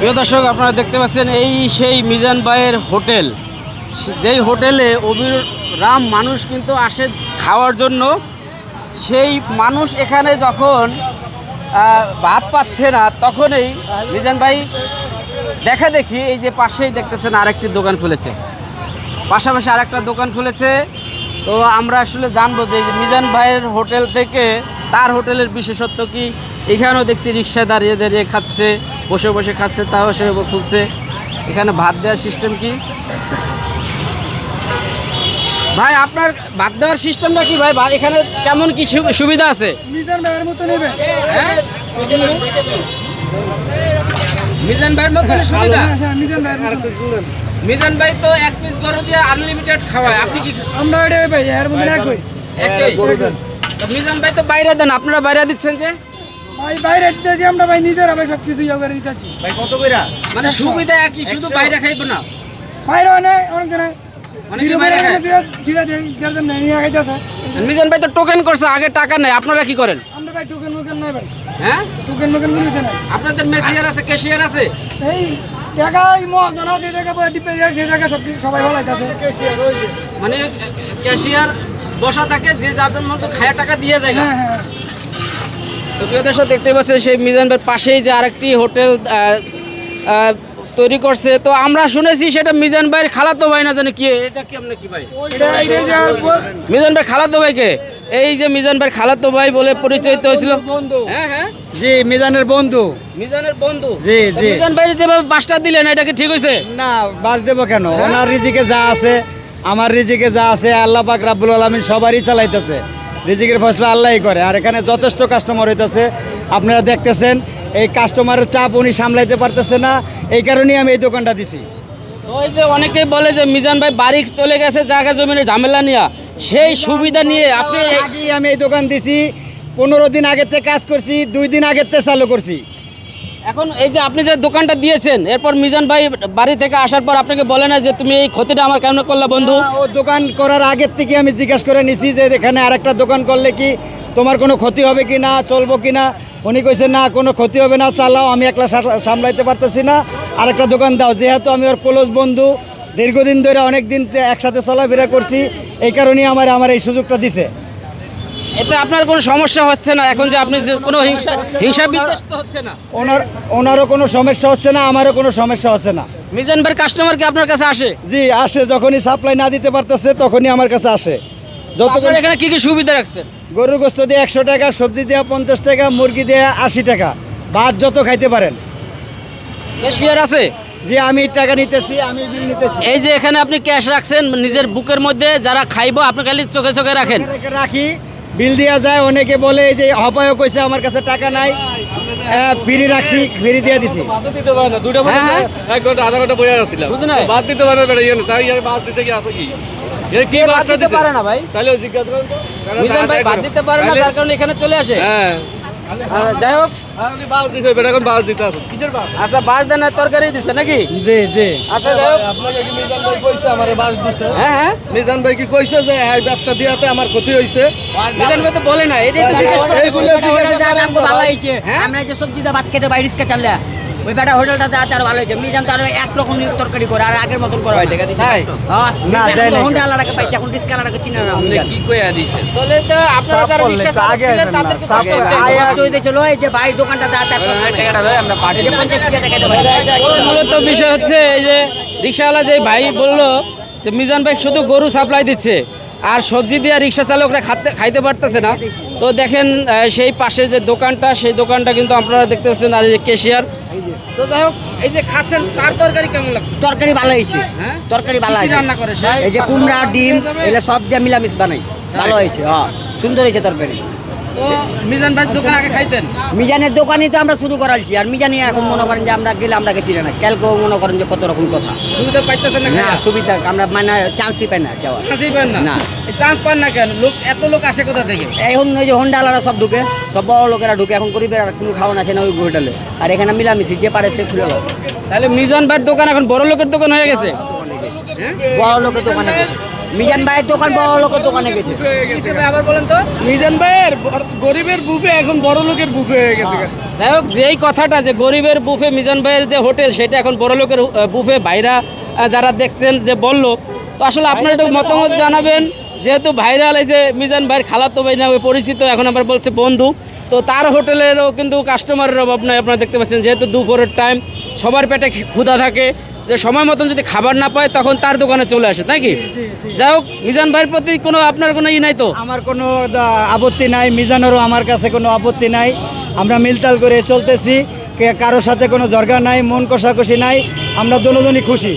প্রিয় দর্শক, আপনারা দেখতে পাচ্ছেন এই সেই মিজান ভাইয়ের হোটেল। যেই হোটেলে অবিরাম মানুষ কিন্তু আসে খাওয়ার জন্য। সেই মানুষ এখানে যখন ভাত পাচ্ছে না, তখনই মিজান ভাই দেখা দেখি এই যে পাশেই দেখতেছেন আরেকটি দোকান খুলেছে। পাশাপাশি আরেকটা দোকান খুলেছে। তো আমরা আসলে জানব যে মিজান ভাইয়ের হোটেল থেকে তার হোটেলের বিশেষত্ব কি? এখানেও দেখছি রিক্সা দাঁড়িয়ে দাঁড়িয়ে খাচ্ছে বসে বসে খাচ্ছে তাও সে খুলছে। এখানে ভাত দেওয়ার সিস্টেম কি? ভাই আপনার ভাত দেওয়ার সিস্টেমটা কি ভাই? এখানে কেমন কি সুবিধা আছে? মিজান ভাইয়ের মতো নেবে হ্যাঁ? মিজান ভাইয়ের মতো সুবিধা? হ্যাঁ, মিজান ভাইয়ের মিজান ভাই তো এক পিস গরু দিয়ে আনলিমিটেড খাওয়ায়। আপনি কি আমরা এটা ভাই এর মধ্যে একই? একই। তো মিজান ভাই তো বাইরে দেন আপনারা বাইরে দিচ্ছেন যে? ভাই বাইরে দিতেছি আমরা ভাই নিজেরা ভাই সব কিছু ইয়ে করে দিতেছি। ভাই কত কইরা? মানে সুবিধা একই শুধু বাইরে খাইবো না? বাইরে অনেক অনেক জনে মিজান ভাই তো টোকেন করছে আগে টাকা নেই আপনারা কি করেন? আমরা ভাই টুকেন মুকেন নাই ভাই। হ্যাঁ? টুকেন মুকেন করেছে না আপনাদের মেসিয়ার আছে ক্যাশিয়ার আছে? এই টাকা এই মহাজনা যে টাকা বই ডিপে যে টাকা সব সবাই ভালো হইতাছে মানে ক্যাশিয়ার বসা থাকে যে যার জন্য তো খায়া টাকা দিয়ে যায় হ্যাঁ হ্যাঁ। তো প্রিয় দর্শক দেখতে পাচ্ছেন সেই মিজান পাশেই যে আরেকটি হোটেল তৈরি করছে। তো আমরা শুনেছি সেটা মিজান ভাইয়ের খালাতো ভাই না জানি কি এটা কি আপনি কি ভাই? মিজান ভাই খালাতো ভাইকে? এই যে মিজান ভাই খালাতো ভাই বলে পরিচয়িত হয়েছিল। হ্যাঁ হ্যাঁ। জি মিজানের বন্ধু। মিজানের বন্ধু? জি, তো জি। মিজান ভাই যেভাবে বাসটা দিলেন এটা কি ঠিক হয়েছে? না বাস দেবো কেন? ওনার রিজিকে যা আছে আমার রিজিকে যা আছে আল্লাহ পাক রাব্বুল আলমিন সবারই চালাইতেছে। রিজিকের ফসলা আল্লাহই করে। আর এখানে যথেষ্ট কাস্টমার হইতেছে। আপনারা দেখতেছেন এই কাস্টমারের চাপ উনি সামলাইতে পারতেছে না। এই কারণেই আমি এই দোকানটা দিছি। ওই যে অনেকেই বলে যে মিজান ভাই বাড়ি চলে গেছে জায়গা জমিনের ঝামেলা নিয়ে। সেই সুবিধা নিয়ে আপনি আমি এই দোকান দিছি। পনেরো দিন আগের থেকে কাজ করছি দুই দিন আগের থেকে চালু করছি। এখন এই যে আপনি যে দোকানটা দিয়েছেন, এরপর মিজান ভাই বাড়ি থেকে আসার পর আপনাকে বলে না যে তুমি এই ক্ষতিটা আমার কেমন করলে বন্ধু? ও দোকান করার আগের থেকে আমি জিজ্ঞাসা করে নিছি যে এখানে আরেকটা দোকান করলে কি তোমার কোনো ক্ষতি হবে কি না, চলবো কি না? উনি কইছে, না, কোনো ক্ষতি হবে না, চালাও, আমি একলা সামলাইতে পারতেছি না। আরেকটা দোকান দাও। যেহেতু আমি ওর ক্লোজ বন্ধু, দীর্ঘদিন ধরে অনেক দিন একসাথে চলাফেরা করছি, এই কারণেই আমার আমার এই সুযোগটা দিছে। এতে আপনার কোনো সমস্যা হচ্ছে না? এখন যে আপনি যে কোনো হিংসা হিংসা বিদ্বেষ তো হচ্ছে না? ওনার ওনারও কোনো সমস্যা হচ্ছে না আমারও কোনো সমস্যা হচ্ছে না। মিজান ভাইয়ের কাস্টমার কি আপনার কাছে আসে? জি আসে। যখনই সাপ্লাই না দিতে পারতেছে তখনই আমার কাছে আসে। যত আপনার এখানে কি কি সুবিধা রাখছেন? গরুর গোস্ত দিয়ে একশো টাকা সবজি দিয়ে পঞ্চাশ টাকা মুরগি দিয়ে আশি টাকা। ভাত যত খাইতে পারেন। ক্যাশিয়ার আছে? যে আমি টাকা নিতেছি আমি বিল নিতেছি। এই যে এখানে আপনি ক্যাশ রাখছেন নিজের বুকের মধ্যে যারা খাইবো আপনি খালি চোখে চোখে রাখেন। রাখি। বিল দেওয়া যায় অনেকে বলে যে অপায় কইছে আমার কাছে টাকা নাই। ফ্রি রাখছি ফ্রি দিয়ে দিছি। দিতে পারে না দুটো। এক ঘণ্টা আধা ঘণ্টা বাদ দিতে পারে না ইয়ে তাই ইয়ার বাদ দিতে কি আছে কি? বাদ দিতে পারে না ভাই? তাহলে জিজ্ঞাসা করুন ভাই বাদ দিতে পারে না তার যার কারণে এখানে চলে আসে। হ্যাঁ। যাই হোক। বাদ আচ্ছা বাস দেন তরকারি দিছে নাকি? জি জি। আচ্ছা যাই হোক। আপনাকে কি মিজান ভাই কইছে আমারে বাস দিছে? হ্যাঁ হ্যাঁ। মিজান ভাই কি কইছে যে এই ব্যবসা দিয়াতে আমার ক্ষতি হইছে? মিজান ভাই তো বলে না এই যে জিজ্ঞেস। এইগুলো। হ্যাঁ? আমরা যে সবজিটা ভাত খেতে বাইরিস কে চাললে ওই বেটা হোটেলটা দেওয়াতে আর ভালো হয়েছে। মিজান তো আর এক রকম তরকারি করে আর আগের মতন করে না। হ্যাঁ। না, হোন্ডা আলাদাকে পাইছে এখন রিস্ক আলাদাকে চিনে না মিজান। তাহলে তো আপনারা যারা রিক্সা চালাচ্ছিলেন তাদেরকে কষ্ট হচ্ছে। কষ্ট হইতে চলো এই যে ভাই দোকানটা দেওয়াতে আর কষ্ট নাই। এই যে পঞ্চাশ টাকা দেখাতে পারি মূলত বিষয় হচ্ছে এই যে রিক্সাওয়ালা যে ভাই বলল যে মিজান ভাই শুধু গরু সাপ্লাই দিচ্ছে আর সবজি দিয়ে রিক্সা চালকরা খাতে খাইতে পারতেছে না। তো দেখেন সেই পাশের যে দোকানটা সেই দোকানটা কিন্তু আপনারা দেখতে পাচ্ছেন আর এই যে কেশিয়ার তো যাই হোক এই যে খাচ্ছেন তার তরকারি কেমন লাগছে? তরকারি ভালো হয়েছে। হ্যাঁ? তরকারি ভালো হয়েছে। রান্না করে এই যে কুমড়া ডিম এগুলো সব দিয়ে মিলামিশ বানাই। ভালো হয়েছে হ্যাঁ। সুন্দর হয়েছে তরকারি। মিজান ভাই দোকান আগে খাইতেন? মিজানের দোকানই তো আমরা শুরু করালছি আর মিজানি এখন মনে করেন যে আমরা গেলে আমরা চিনি না। কালকেও মনে করেন যে কত রকম কথা। সুবিধা পাইতেছেন না না সুবিধা আমরা মানে চান্সই পাই না যাওয়ার। চান্সই পান না? না। চান্স পান না কেন? লোক এত লোক আসে কোথা থেকে? এখন ওই যে হোন্ডালারা সব ঢুকে। সব বড় লোকেরা ঢুকে। এখন গরিবের আর কোনো খাওয়া আছে না ওই হোটেলে। আর এখানে মিলামিশি যে পারে সে খুলে তাহলে মিজান ভাইয়ের দোকান এখন বড় লোকের দোকান হয়ে গেছে? হ্যাঁ? বড় লোকের দোকানে মিজান ভাইয়ের দোকান বড় লোকের দোকানে গেছে। আবার বলেন তো? মিজান ভাইয়ের গরিবের বুফে এখন বড় লোকের বুফে হয়ে গেছে। যাই হোক যেই কথাটা যে গরিবের বুফে মিজান ভাইয়ের যে হোটেল সেটা এখন বড় লোকের বুফে। ভাইরা যারা দেখছেন যে বলল তো আসলে আপনারা একটু মতামত জানাবেন। যেহেতু ভাইরাল এই যে মিজান ভাইয়ের খালাতো ভাই নামে পরিচিত এখন আবার বলছে বন্ধু। তো তার হোটেলেরও কিন্তু কাস্টমারের অভাব নাই আপনারা দেখতে পাচ্ছেন। যেহেতু দুপুরের টাইম সবার পেটে ক্ষুধা থাকে যে সময় মতন যদি খাবার না পায় তখন তার দোকানে চলে আসে নাকি কি? যাই হোক মিজান ভাইয়ের প্রতি কোনো আপনার কোনো ই নাই তো? আমার কোনো আপত্তি নাই মিজানেরও আমার কাছে কোনো আপত্তি নাই। আমরা মিলতাল করে চলতেছি কারোর সাথে কোনো জর্গা নাই মন কষাকষি নাই আমরা দুজনই খুশি।